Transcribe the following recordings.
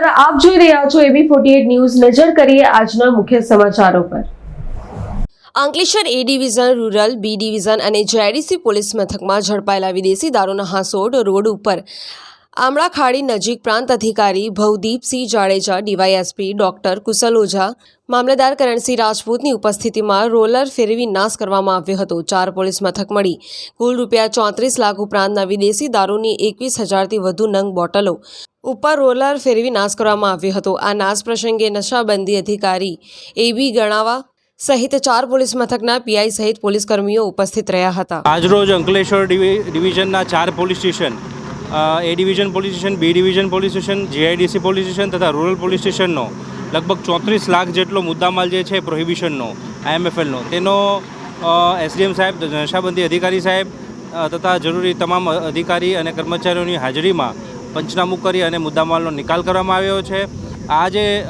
રહ્યા છો એબી forty news. નજર કરીએ આજના મુખ્ય સમાચારો પર. Ankleshwar A division rural B division અને જેઆઈડીસી પોલીસ મથકમાં ઝડપાયેલા વિદેશી દારૂના હાંસોડ રોડ ઉપર આમળાખાડી નજીક પ્રાંત અધિકારી ભવદીપસિંહ જાડેજા, ડીવાયએસપી ડોક્ટર કુશલ ઓઝા મામલતદાર કરણસિંહ રાજપૂતની ઉપસ્થિતિમાં રોલર ફેરવી નાશ કરવામાં આવ્યો હતો. ચાર પોલીસ મથક મળી. કુલ રૂપિયા ચોત્રીસ લાખ ઉપરાંતના વિદેશી દારૂની એકવીસ હજારથી વધુ નંગ બોટલો ઉપર રોલર ફેરવી નાશ કરવામાં આવ્યો હતો. આ નાશ પ્રસંગે નશાબંધી અધિકારી એબી ગણાવા સહિત ચાર પોલીસ મથકના પીઆઈ સહિત પોલીસ કર્મીઓ ઉપસ્થિત રહ્યા હતા. આજરોજ અંકલેશ્વર ડિવિઝનના ચાર police station A division police station B division police station GIDC police station તથા રૂરલ પોલીસ સ્ટેશનનો લગભગ ચોત્રીસ લાખ જેટલો મુદ્દામાલ જે છે પ્રોહિબિશનનો આઈએમએફએલનો તેનો એસડીએમ સાહેબ નશાબંધી અધિકારી સાહેબ તથા જરૂરી તમામ અધિકારી અને કર્મચારીઓની હાજરીમાં પંચનામું કરી અને મુદ્દામાલનો નિકાલ કરવામાં આવ્યો છે. આ જે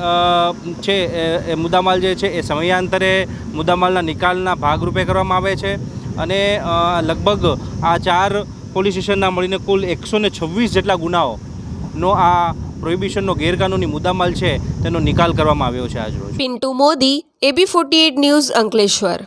છે, એ- મુદ્દામાલ જે છે, એ સમયાંતરે મુદ્દામાલના નિકાલના ભાગરૂપે કરવામાં આવે છે અને લગભગ આ ચાર પોલીસ સ્ટેશનના મળીને કુલ એકસો છવ્વીસ જેટલા ગુનાઓનો આ પ્રોહિબિશનનો ગેરકાનૂની મુદ્દામાલ છે, તેનો નિકાલ કરવામાં આવ્યો છે આજરોજ Pintu Modi, AB forty news Ankleshwar.